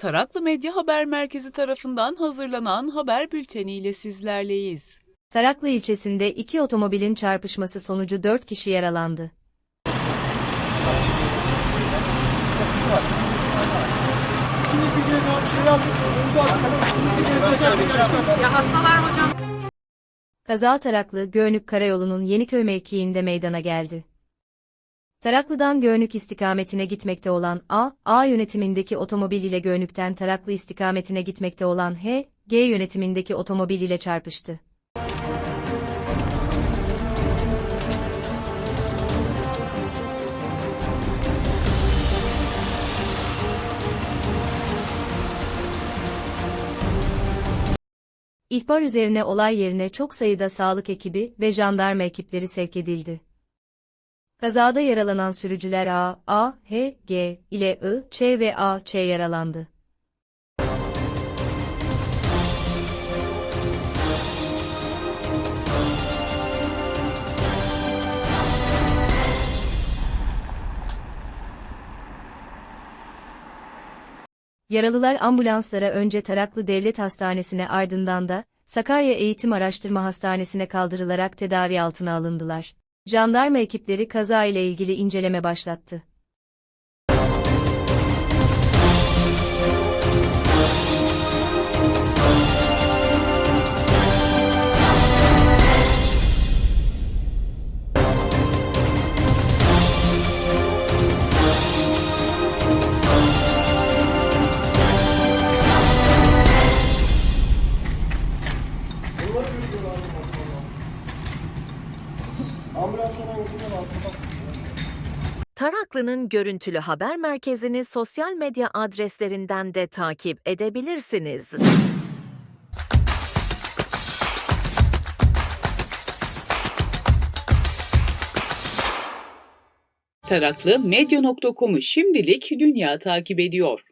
Taraklı Medya Haber Merkezi tarafından hazırlanan haber bülteniyle sizlerleyiz. Taraklı ilçesinde iki otomobilin çarpışması sonucu 4 kişi yaralandı. Kaza Taraklı Göğnük Karayolu'nun Yeniköy mevkiinde meydana geldi. Taraklı'dan Göğnük istikametine gitmekte olan A, A yönetimindeki otomobil ile Göğnük'ten Taraklı istikametine gitmekte olan H, G yönetimindeki otomobil ile çarpıştı. İhbar üzerine olay yerine çok sayıda sağlık ekibi ve jandarma ekipleri sevk edildi. Kazada yaralanan sürücüler A, A, H, G ile I, Ç ve A, Ç yaralandı. Yaralılar ambulanslara önce Taraklı Devlet Hastanesi'ne ardından da Sakarya Eğitim Araştırma Hastanesi'ne kaldırılarak tedavi altına alındılar. Jandarma ekipleri kaza ile ilgili inceleme başlattı. Taraklı'nın görüntülü haber merkezini sosyal medya adreslerinden de takip edebilirsiniz. Taraklı Medya.com'u şimdilik dünya takip ediyor.